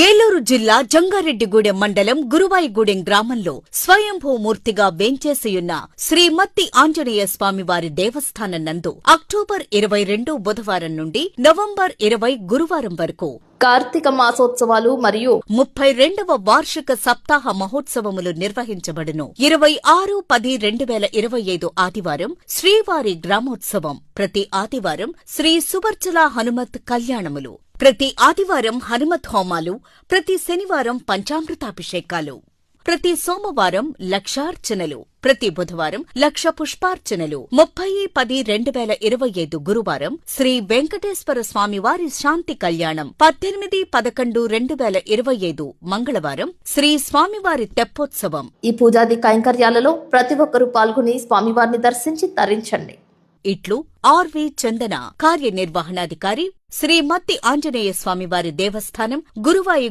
ఏలూరు జిల్లా జంగారెడ్డిగూడెం మండలం గురువాయిగూడెం గ్రామంలో స్వయంభూమూర్తిగా వేంచేసియున్న శ్రీమత్తి ఆంజనేయ స్వామివారి దేవస్థానం నందు అక్టోబర్ ఇరవై రెండు బుధవారం నుండి నవంబర్ ఇరవై గురువారం వరకు కార్తీక మాసోత్సవాలు మరియు ముప్పై రెండవ వార్షిక సప్తాహ మహోత్సవములు నిర్వహించబడును. ఇరవై ఆరు పది రెండు వేల ఇరవై ఐదు ఆదివారం శ్రీవారి గ్రామోత్సవం. ప్రతి ఆదివారం శ్రీ సువర్చల హనుమత్ కళ్యాణములు. ప్రతి ఆదివారం హనుమత్ హోమాలు ప్రతి శనివారం పంచామృతాభిషేకాలు ప్రతి సోమవారం లక్షార్చనలు ప్రతి బుధవారం లక్ష పుష్పార్చనలు ముప్పై పది రెండు వేల ఇరవై ఐదు గురువారం శ్రీ వెంకటేశ్వర స్వామివారి శాంతి కళ్యాణం. పద్దెనిమిది పదకొండు రెండు వేల ఇరవై ఐదు మంగళవారం శ్రీ స్వామివారి తెప్పోత్సవం. ఈ పూజాది కైంకర్యాలలో ప్రతి ఒక్కరూ పాల్గొని స్వామివారిని దర్శించి తరించండి. ఇట్లు ఆర్వి చందన కార్యనిర్వహణాధికారి శ్రీ మత్తి ఆంజనేయ స్వామివారి దేవస్థానం గురువాయి